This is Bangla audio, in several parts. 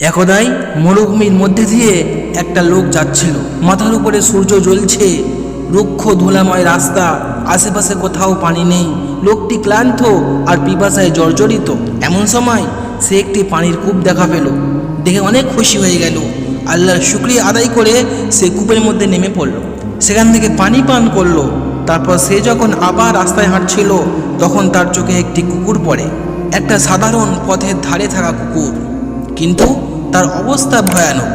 একদাই মরুভূমির মধ্যে দিয়ে একটা লোক যাচ্ছিল। মাথার উপরে সূর্য জ্বলছে। রুক্ষ ধুলাময় রাস্তা, আশেপাশে কোথাও পানি নেই। লোকটি ক্লান্ত আর পিপাসায় জর্জরিত। এমন সময় সে একটি পানির কূপ দেখা পেল। দেখে অনেক খুশি হয়ে গেল। আল্লাহর শুক্রিয়া আদায় করে সে কূপের মধ্যে নেমে পড়ল। সেখান থেকে পানি পান করল। তারপর সে যখন আবার রাস্তায় হাঁটছিল, তখন তার চোখে একটি কুকুর পড়ে। একটা সাধারণ পথের ধারে থাকা কুকুর। কিন্তু তার অবস্থা ভয়ানক।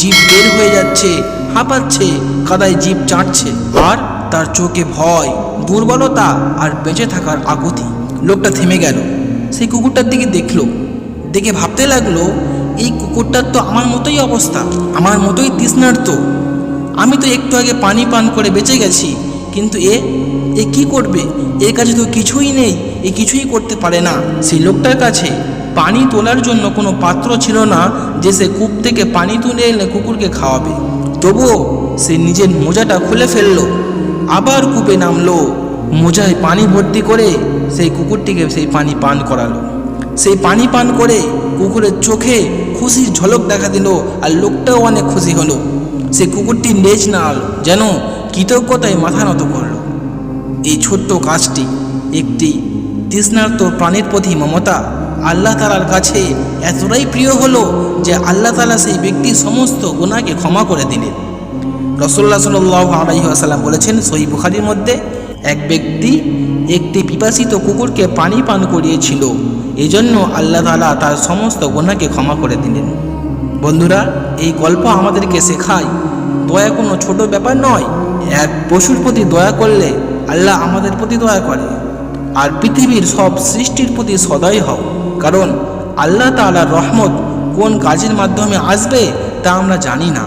জীব বের হয়ে যাচ্ছে, হাঁপাচ্ছে, কাদায় জীব চাটছে, আর তার চোখে ভয়, দুর্বলতা আর বেঁচে থাকার আকুতি। লোকটা থেমে গেল। সেই কুকুরটার দিকে দেখল। দেখে ভাবতে লাগল, এই কুকুরটার তো আমার মতোই অবস্থা, আমার মতোই তৃষ্ণার্ত। আমি তো একটু আগে পানি পান করে বেঁচে গেছি, কিন্তু এ এ কি করবে? এর কাছে তো কিছুই নেই, এ কিছুই করতে পারে না। সেই লোকটার কাছে পানি তোলার জন্য কোনো পাত্র ছিল না যে সে কূপ থেকে পানি তুলে এনে কুকুরকে খাওয়াবে। তবুও সে নিজের মোজাটা খুলে ফেলল, আবার কূপে নামলো। মোজায় পানি ভর্তি করে সেই কুকুরটিকে সেই পানি পান করালো। সেই পানি পান করে কুকুরের চোখে খুশির ঝলক দেখা দিল আর লোকটাও অনেক খুশি হলো। সে কুকুরটি লেজ নাড়ল, যেন কৃতজ্ঞতায় মাথা নত করল। এই ছোট্ট কাজটি একটি তৃষ্ণার্ত প্রাণীর প্রতি মমতা আল্লাহ তালার কাছে এতটাই প্রিয় হলো যে আল্লাহ তালা সেই ব্যক্তির সমস্ত গুণাকে ক্ষমা করে দিলেন। রসল্লা সাল্লাহ আলাইসাল্লাম বলেছেন, সহি বুখারির মধ্যে এক ব্যক্তি একটি পিপাসিত কুকুরকে পানি পান করিয়েছিল, এজন্য আল্লাহ তালা তার সমস্ত গুণাকে ক্ষমা করে দিলেন। বন্ধুরা, এই গল্প আমাদেরকে শেখায়, দয়া কোনো ছোট ব্যাপার নয়, এক পশুর প্রতি দয়া করলে আল্লাহ আমাদের প্রতি দয়া করে। আর পৃথিবীর সব সৃষ্টির প্রতি সদয় হও। কারণ আল্লাহ তালার রহমত কোন কাজের মাধ্যমে আসবে তা আমরা জানি না।